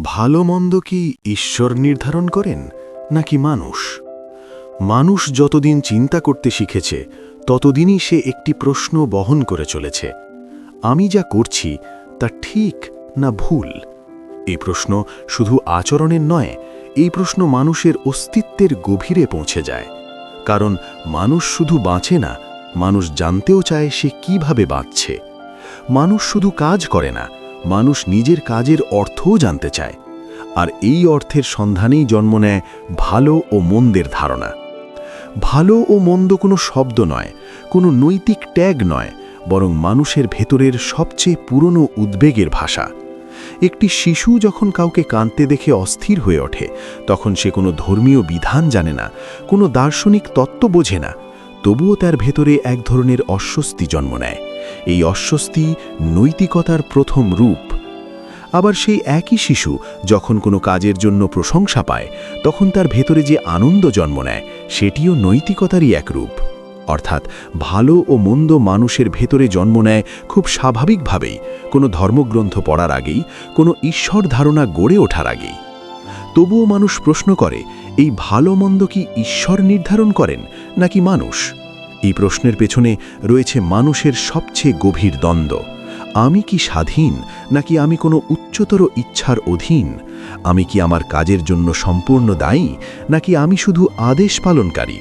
ভালো মন্দ কি ঈশ্বর নির্ধারণ করেন, নাকি মানুষ? মানুষ যতদিন চিন্তা করতে শিখেছে, ততদিনই সে একটি প্রশ্ন বহন করে চলেছে। আমি যা করছি, তা ঠিক না ভুল? এই প্রশ্ন শুধু আচরণের নয়, এই প্রশ্ন মানুষের অস্তিত্বের গভীরে পৌঁছে যায়। কারণ মানুষ শুধু বাঁচে না, মানুষ জানতেও চায় সে কীভাবে বাঁচছে। মানুষ শুধু কাজ করে না মানুষ নিজের কাজের অর্থও জানতে চায়, আর এই অর্থের সন্ধানেই জন্ম নেয় ভালো ও মন্দের ধারণা। ভালো ও মন্দ কোনো শব্দ নয়, কোনো নৈতিক ট্যাগ নয়, বরং মানুষের ভেতরের সবচেয়ে পুরনো উদ্বেগের ভাষা। একটি শিশু যখন কাউকে কাঁদতে দেখে অস্থির হয়ে ওঠে, তখন সে কোনো ধর্মীয় বিধান জানে না, কোনো দার্শনিক তত্ত্ব বোঝে না, তবুও তার ভেতরে এক ধরনের অস্বস্তি জন্ম নেয়। এই অস্বস্তি নৈতিকতার প্রথম রূপ। আবার সেই একই শিশু যখন কোনো কাজের জন্য প্রশংসা পায়, তখন তার ভেতরে যে আনন্দ জন্ম নেয়, সেটিও নৈতিকতারই এক রূপ। অর্থাৎ ভালো ও মন্দ মানুষের ভেতরে জন্ম নেয় খুব স্বাভাবিকভাবেই, কোনো ধর্মগ্রন্থ পড়ার আগেই, কোনো ঈশ্বর ধারণা গড়ে ওঠার আগেই। তবুও মানুষ প্রশ্ন করে, এই ভালো মন্দ কি ঈশ্বর নির্ধারণ করেন নাকি মানুষ? এই প্রশ্নের পেছনে রয়েছে মানুষের সবচেয়ে গভীর দ্বন্দ্ব। আমি কি স্বাধীন, নাকি আমি কোনো উচ্চতর ইচ্ছার অধীন? আমি কি আমার কাজের জন্য সম্পূর্ণ দায়ী, নাকি আমি শুধু আদেশ পালনকারী?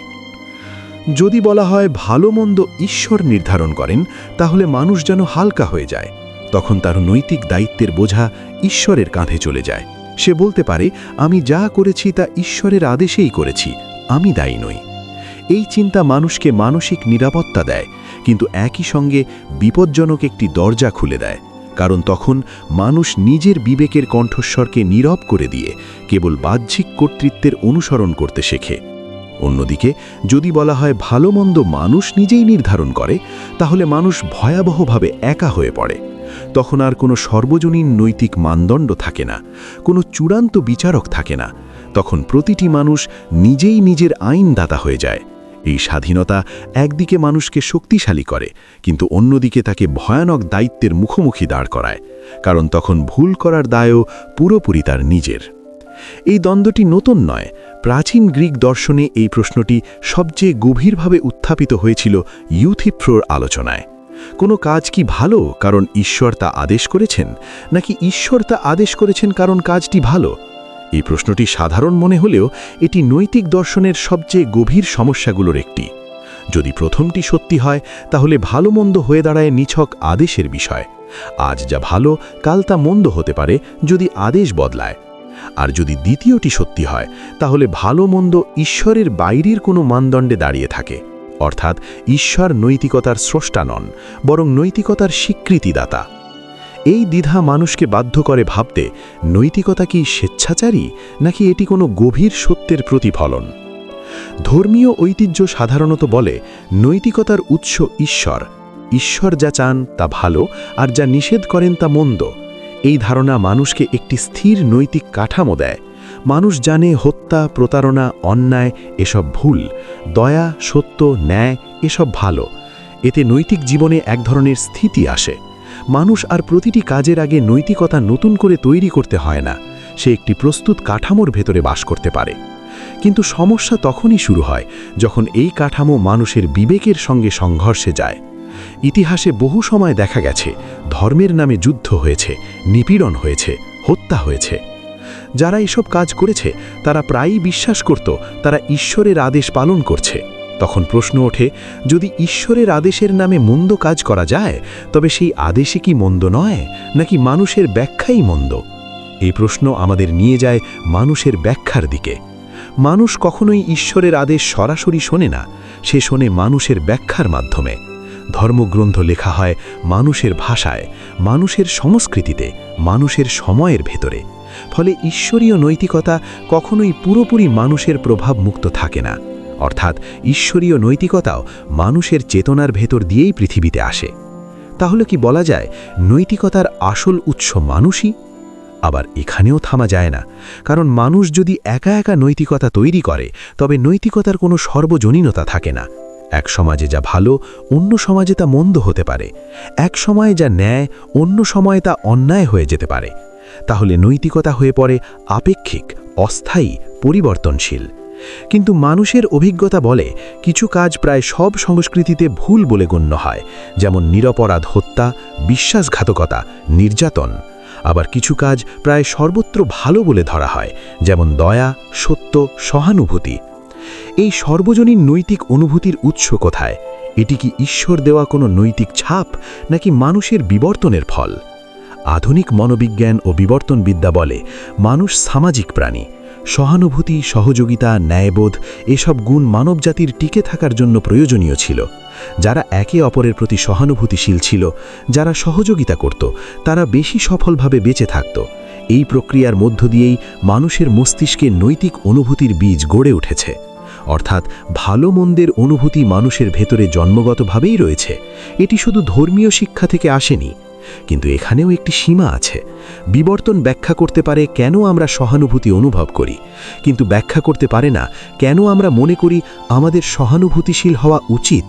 যদি বলা হয় ভালো মন্দ ঈশ্বর নির্ধারণ করেন, তাহলে মানুষ যেন হালকা হয়ে যায়। তখন তার নৈতিক দায়িত্বের বোঝা ঈশ্বরের কাঁধে চলে যায়। সে বলতে পারে, আমি যা করেছি তা ঈশ্বরের আদেশেই করেছি, আমি দায়ী নই। এই চিন্তা মানুষকে মানসিক নিরাপত্তা দেয়, কিন্তু একই সঙ্গে বিপজ্জনক একটি দরজা খুলে দেয়, কারণ তখন মানুষ নিজের বিবেকের কণ্ঠস্বরকে নীরব করে দিয়ে কেবল বাহ্যিক কর্তৃত্বের অনুসরণ করতে শেখে। অন্যদিকে, যদি বলা হয় ভালো মন্দ মানুষ নিজেই নির্ধারণ করে, তাহলে মানুষ ভয়াবহভাবে একা হয়ে পড়ে। তখন আর কোনো সর্বজনীন নৈতিক মানদণ্ড থাকে না, কোনো চূড়ান্ত বিচারক থাকে না। তখন প্রতিটি মানুষ নিজেই নিজের আইনদাতা হয়ে যায়। এই স্বাধীনতা একদিকে মানুষকে শক্তিশালী করে, কিন্তু অন্যদিকে তাকে ভয়ানক দায়িত্বের মুখোমুখি দাঁড় করায়, কারণ তখন ভুল করার দায়ও পুরোপুরি তার নিজের। এই দ্বন্দ্বটি নতুন নয়, প্রাচীন গ্রিক দর্শনে এই প্রশ্নটি সবচেয়ে গভীরভাবে উত্থাপিত হয়েছিল ইউথিপ্রোর আলোচনায়। কোনো কাজ কি ভালো কারণ ঈশ্বর তা আদেশ করেছেন, নাকি ঈশ্বর তা আদেশ করেছেন কারণ কাজটি ভালো? এই প্রশ্নটি সাধারণ মনে হলেও এটি নৈতিক দর্শনের সবচেয়ে গভীর সমস্যাগুলোর একটি। যদি প্রথমটি সত্যি হয়, তাহলে ভালো মন্দ হয়ে দাঁড়ায় নিছক আদেশের বিষয়। আজ যা ভালো, কাল তা মন্দ হতে পারে যদি আদেশ বদলায়। আর যদি দ্বিতীয়টি সত্যি হয়, তাহলে ভালো মন্দ ঈশ্বরের বাইরের কোনো মানদণ্ডে দাঁড়িয়ে থাকে। অর্থাৎ ঈশ্বর নৈতিকতার স্রষ্টা নন, বরং নৈতিকতার স্বীকৃতিদাতা। এই দ্বিধা মানুষকে বাধ্য করে ভাবতে, নৈতিকতা কি স্বেচ্ছাচারী, নাকি এটি কোনো গভীর সত্যের প্রতিফলন? ধর্মীয় ঐতিহ্য সাধারণত বলে, নৈতিকতার উৎস ঈশ্বর। ঈশ্বর যা চান তা ভালো, আর যা নিষেধ করেন তা মন্দ। এই ধারণা মানুষকে একটি স্থির নৈতিক কাঠামো দেয়। মানুষ জানে হত্যা, প্রতারণা, অন্যায় এসব ভুল, দয়া, সত্য, ন্যায় এসব ভালো। এতে নৈতিক জীবনে এক ধরনের স্থিতি আসে। মানুষ আর প্রতিটি কাজের আগে নৈতিকতা নতুন করে তৈরি করতে হয় না। সে একটি প্রস্তুত কাঠামোর ভেতরে বাস করতে পারে। কিন্তু সমস্যা তখনই শুরু হয় যখন এই কাঠামো মানুষের বিবেকের সঙ্গে সংঘর্ষে যায়। ইতিহাসে বহু সময় দেখা গেছে, ধর্মের নামে যুদ্ধ হয়েছে, নিপীড়ন হয়েছে, হত্যা হয়েছে। যারা এসব কাজ করেছে, তারা প্রায়ই বিশ্বাস করত, তারা ঈশ্বরের আদেশ পালন করছে। তখন প্রশ্ন ওঠে, যদি ঈশ্বরের আদেশের নামে মন্দ কাজ করা যায়, তবে সেই আদেশে কি মন্দ নয়, নাকি মানুষের ব্যাখ্যাই মন্দ? এই প্রশ্ন আমাদের নিয়ে যায় মানুষের ব্যাখ্যার দিকে। মানুষ কখনোই ঈশ্বরের আদেশ সরাসরি শোনে না, সে শোনে মানুষের ব্যাখ্যার মাধ্যমে। ধর্মগ্রন্থ লেখা হয় মানুষের ভাষায়, মানুষের সংস্কৃতিতে, মানুষের সময়ের ভেতরে। ফলে ঈশ্বরীয় নৈতিকতা কখনোই পুরোপুরি মানুষের প্রভাব মুক্ত থাকে না। অর্থাৎ ঈশ্বরীয় নৈতিকতাও মানুষের চেতনার ভেতর দিয়েই পৃথিবীতে আসে। তাহলে কি বলা যায় নৈতিকতার আসল উৎস মানুষই? আবার এখানেও থামা যায় না, কারণ মানুষ যদি একা একা নৈতিকতা তৈরি করে, তবে নৈতিকতার কোনো সর্বজনীনতা থাকে না। এক সমাজে যা ভালো, অন্য সমাজে তা মন্দ হতে পারে। এক সময়ে যা ন্যায়, অন্য সময়ে তা অন্যায় হয়ে যেতে পারে। তাহলে নৈতিকতা হয়ে পড়ে আপেক্ষিক, অস্থায়ী, পরিবর্তনশীল। কিন্তু মানুষের অভিজ্ঞতা বলে কিছু কাজ প্রায় সব সংস্কৃতিতে ভুল বলে গণ্য হয়, যেমন নিরপরাধ হত্যা, বিশ্বাসঘাতকতা, নির্যাতন। আবার কিছু কাজ প্রায় সর্বত্র ভালো বলে ধরা হয়, যেমন দয়া, সত্য, সহানুভূতি। এই সর্বজনীন নৈতিক অনুভূতির উৎস কোথায়? এটি কি ঈশ্বর দেওয়া কোনো নৈতিক ছাপ, নাকি মানুষের বিবর্তনের ফল? আধুনিক মনোবিজ্ঞান ও বিবর্তনবিদ্যা বলে মানুষ সামাজিক প্রাণী। সহানুভূতি, সহযোগিতা, ন্যায়বোধ এসব গুণ মানবজাতির টিকে থাকার জন্য প্রয়োজনীয় ছিল। যারা একে অপরের প্রতি সহানুভূতিশীল ছিল, যারা সহযোগিতা করত, তারা বেশি সফলভাবে বেঁচে থাকত। এই প্রক্রিয়ার মধ্য দিয়েই মানুষের মস্তিষ্কে নৈতিক অনুভূতির বীজ গড়ে উঠেছে। অর্থাৎ ভালো মন্দের অনুভূতি মানুষের ভেতরে জন্মগতভাবেই রয়েছে। এটি শুধু ধর্মীয় শিক্ষা থেকে আসেনি কিন্তু এখানেও একটি সীমা আছে। বিবর্তন ব্যাখ্যা করতে পারে কেন আমরা সহানুভূতি অনুভব করি, কিন্তু ব্যাখ্যা করতে পারে না কেন আমরা মনে করি আমাদের সহানুভূতিশীল হওয়া উচিত।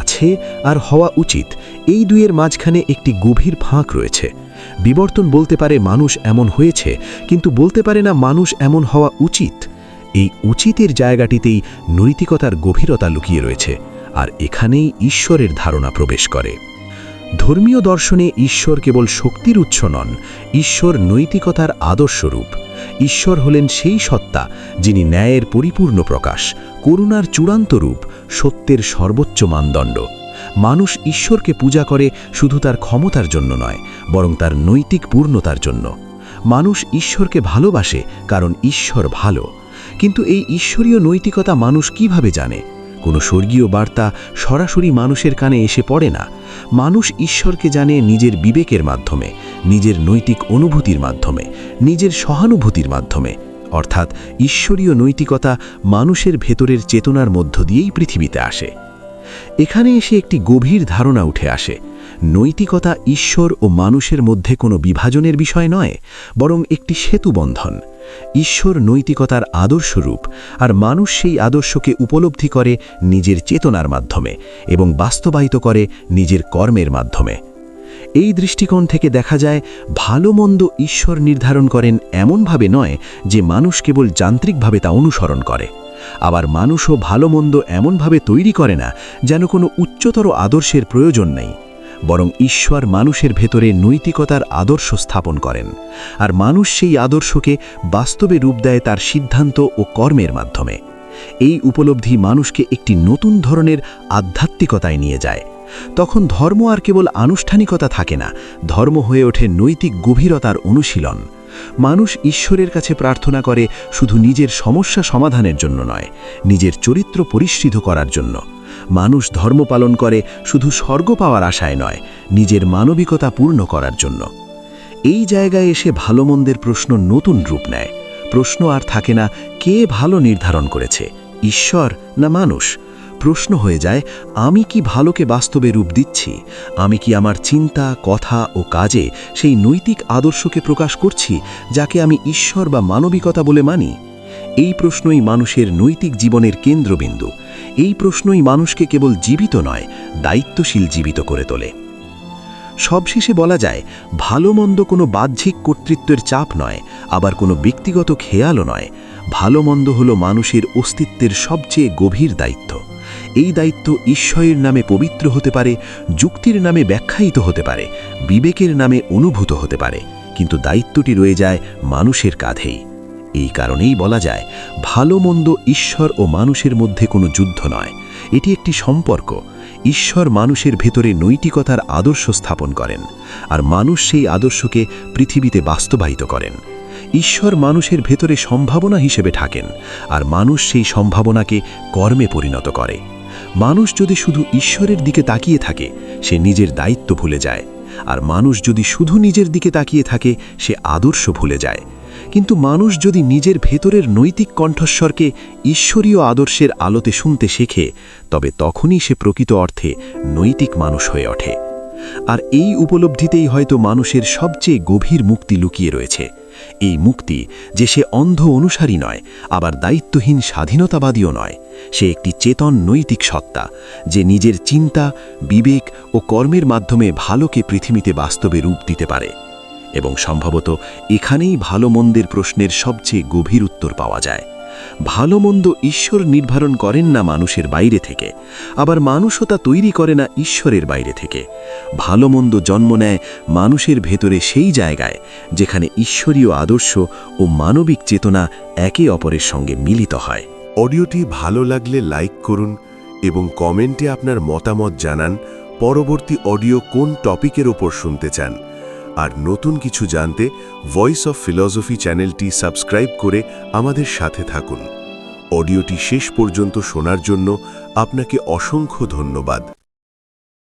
আছে আর হওয়া উচিত, এই দুইয়ের মাঝখানে একটি গভীর ফাঁক রয়েছে। বিবর্তন বলতে পারে মানুষ এমন হয়েছে, কিন্তু বলতে পারে না মানুষ এমন হওয়া উচিত। এই উচিতের জায়গাটিতেই নৈতিকতার গভীরতা লুকিয়ে রয়েছে, আর এখানেই ঈশ্বরের ধারণা প্রবেশ করে। ধর্মীয় দর্শনে ঈশ্বর কেবল শক্তির উৎস নন, ঈশ্বর নৈতিকতার আদর্শরূপ। ঈশ্বর হলেন সেই সত্তা যিনি ন্যায়ের পরিপূর্ণ প্রকাশ, করুণার চূড়ান্ত রূপ, সত্যের সর্বোচ্চ মানদণ্ড। মানুষ ঈশ্বরকে পূজা করে শুধু তার ক্ষমতার জন্য নয়, বরং তার নৈতিক পূর্ণতার জন্য। মানুষ ঈশ্বরকে ভালোবাসে কারণ ঈশ্বর ভালো। কিন্তু এই ঈশ্বরীয় নৈতিকতা মানুষ কীভাবে জানে? কোনো স্বর্গীয় বার্তা সরাসরি মানুষের কানে এসে পড়ে না। মানুষ ঈশ্বরকে জানে নিজের বিবেকের মাধ্যমে, নিজের নৈতিক অনুভূতির মাধ্যমে, নিজের সহানুভূতির মাধ্যমে। অর্থাৎ ঈশ্বরীয় নৈতিকতা মানুষের ভেতরের চেতনার মধ্য দিয়েই পৃথিবীতে আসে। এখানে এসে একটি গভীর ধারণা উঠে আসে। নৈতিকতা ঈশ্বর ও মানুষের মধ্যে কোনো বিভাজনের বিষয় নয়, বরং একটি সেতুবন্ধন ঈশ্বর নৈতিকতার আদর্শরূপ, আর মানুষ সেই আদর্শকে উপলব্ধি করে নিজের চেতনার মাধ্যমে এবং বাস্তবায়িত করে নিজের কর্মের মাধ্যমে। এই দৃষ্টিকোণ থেকে দেখা যায়, ভালো মন্দ ঈশ্বর নির্ধারণ করেন এমনভাবে নয় যে মানুষ কেবল যান্ত্রিকভাবে তা অনুসরণ করে। আবার মানুষও ভালো মন্দ এমনভাবে তৈরি করে না যেন কোনো উচ্চতর আদর্শের প্রয়োজন নেই। বরং ঈশ্বর মানুষের ভেতরে নৈতিকতার আদর্শ স্থাপন করেন। আর মানুষ সেই আদর্শকে বাস্তবে রূপ দেয় তার সিদ্ধান্ত ও কর্মের মাধ্যমে। এই উপলব্ধি মানুষকে একটি নতুন ধরনের আধ্যাত্মিকতায় নিয়ে যায়। তখন ধর্ম আর কেবল আনুষ্ঠানিকতা থাকে না, ধর্ম হয়ে ওঠে নৈতিক গভীরতার অনুশীলন। মানুষ ঈশ্বরের কাছে প্রার্থনা করে শুধু নিজের সমস্যা সমাধানের জন্য নয়, নিজের চরিত্র পরিশ্রিত করার জন্য। মানুষ ধর্ম পালন করে শুধু স্বর্গ পাওয়ার আশায় নয়, নিজের মানবিকতা পূর্ণ করার জন্য। এই জায়গায় এসে ভালো মন্দের প্রশ্ন নতুন রূপ নেয়। প্রশ্ন আর থাকে না, কে ভালো নির্ধারণ করেছে, ঈশ্বর না মানুষ? প্রশ্ন হয়ে যায়, আমি কি ভালোকে বাস্তবে রূপ দিচ্ছি? আমি কি আমার চিন্তা, কথা ও কাজে সেই নৈতিক আদর্শকে প্রকাশ করছি, যাকে আমি ঈশ্বর বা মানবিকতা বলে মানি? এই প্রশ্নই মানুষের নৈতিক জীবনের কেন্দ্রবিন্দু। এই প্রশ্নই মানুষকে কেবল জীবিত নয়, দায়িত্বশীল জীবিত করে তোলে। সবশেষে বলা যায়, ভালো মন্দ কোনো বাহ্যিক কর্তৃত্বের চাপ নয়, আবার কোনো ব্যক্তিগত খেয়ালও নয়। ভালো মন্দ হল মানুষের অস্তিত্বের সবচেয়ে গভীর দায়িত্ব। এই দায়িত্ব ঈশ্বরের নামে পবিত্র হতে পারে, যুক্তির নামে ব্যাখ্যায়িত হতে পারে, বিবেকের নামে অনুভূত হতে পারে, কিন্তু দায়িত্বটি রয়ে যায় মানুষের কাঁধেই। এই কারণেই বলা যায়, ভালো মন্দ ঈশ্বর ও মানুষের মধ্যে কোনো যুদ্ধ নয়, এটি একটি সম্পর্ক। ঈশ্বর মানুষের ভেতরে নৈতিকতার আদর্শ স্থাপন করেন, আর মানুষ সেই আদর্শকে পৃথিবীতে বাস্তবায়িত করেন। ঈশ্বর মানুষের ভেতরে সম্ভাবনা হিসেবে থাকেন, আর মানুষ সেই সম্ভাবনাকে কর্মে পরিণত করে। মানুষ যদি শুধু ঈশ্বরের দিকে তাকিয়ে থাকে, সে নিজের দায়িত্ব ভুলে যায়। আর মানুষ যদি শুধু নিজের দিকে তাকিয়ে থাকে, সে আদর্শ ভুলে যায়। কিন্তু মানুষ যদি নিজের ভেতরের নৈতিক কণ্ঠস্বরকে ঈশ্বরীয় আদর্শের আলোতে শুনতে শেখে, তবে তখনই সে প্রকৃত অর্থে নৈতিক মানুষ হয়ে ওঠে। আর এই উপলব্ধিতেই হয়তো মানুষের সবচেয়ে গভীর মুক্তি লুকিয়ে রয়েছে। এই মুক্তি যে সে অন্ধ অনুসারী নয়, আবার দায়িত্বহীন স্বাধীনতাবাদীও নয়। সে একটি চেতন নৈতিক সত্তা, যে নিজের চিন্তা, বিবেক ও কর্মের মাধ্যমে ভালোকে পৃথিবীতে বাস্তবে রূপ দিতে পারে এবং সম্ভবত এখানেই ভালো মন্দের প্রশ্নের সবচেয়ে গভীর উত্তর পাওয়া যায়। ভালো মন্দ ঈশ্বর নির্ধারণ করেন না মানুষের বাইরে থেকে, আবার মানুষও তা তৈরি করে না ঈশ্বরের বাইরে থেকে। ভালো মন্দ জন্ম নেয় মানুষের ভেতরে সেই জায়গায়, যেখানে ঈশ্বরীয় আদর্শ ও মানবিক চেতনা একে অপরের সঙ্গে মিলিত হয়। অডিওটি ভালো লাগলে লাইক করুন এবং কমেন্টে আপনার মতামত জানান পরবর্তী অডিও কোন টপিকের ওপর শুনতে চান। আর নতুন কিছু জানতে ভয়েস অফ ফিলসফি চ্যানেলটি সাবস্ক্রাইব করে আমাদের সাথে থাকুন। অডিওটি শেষ পর্যন্ত শোনার জন্য আপনাকে অসংখ্য ধন্যবাদ।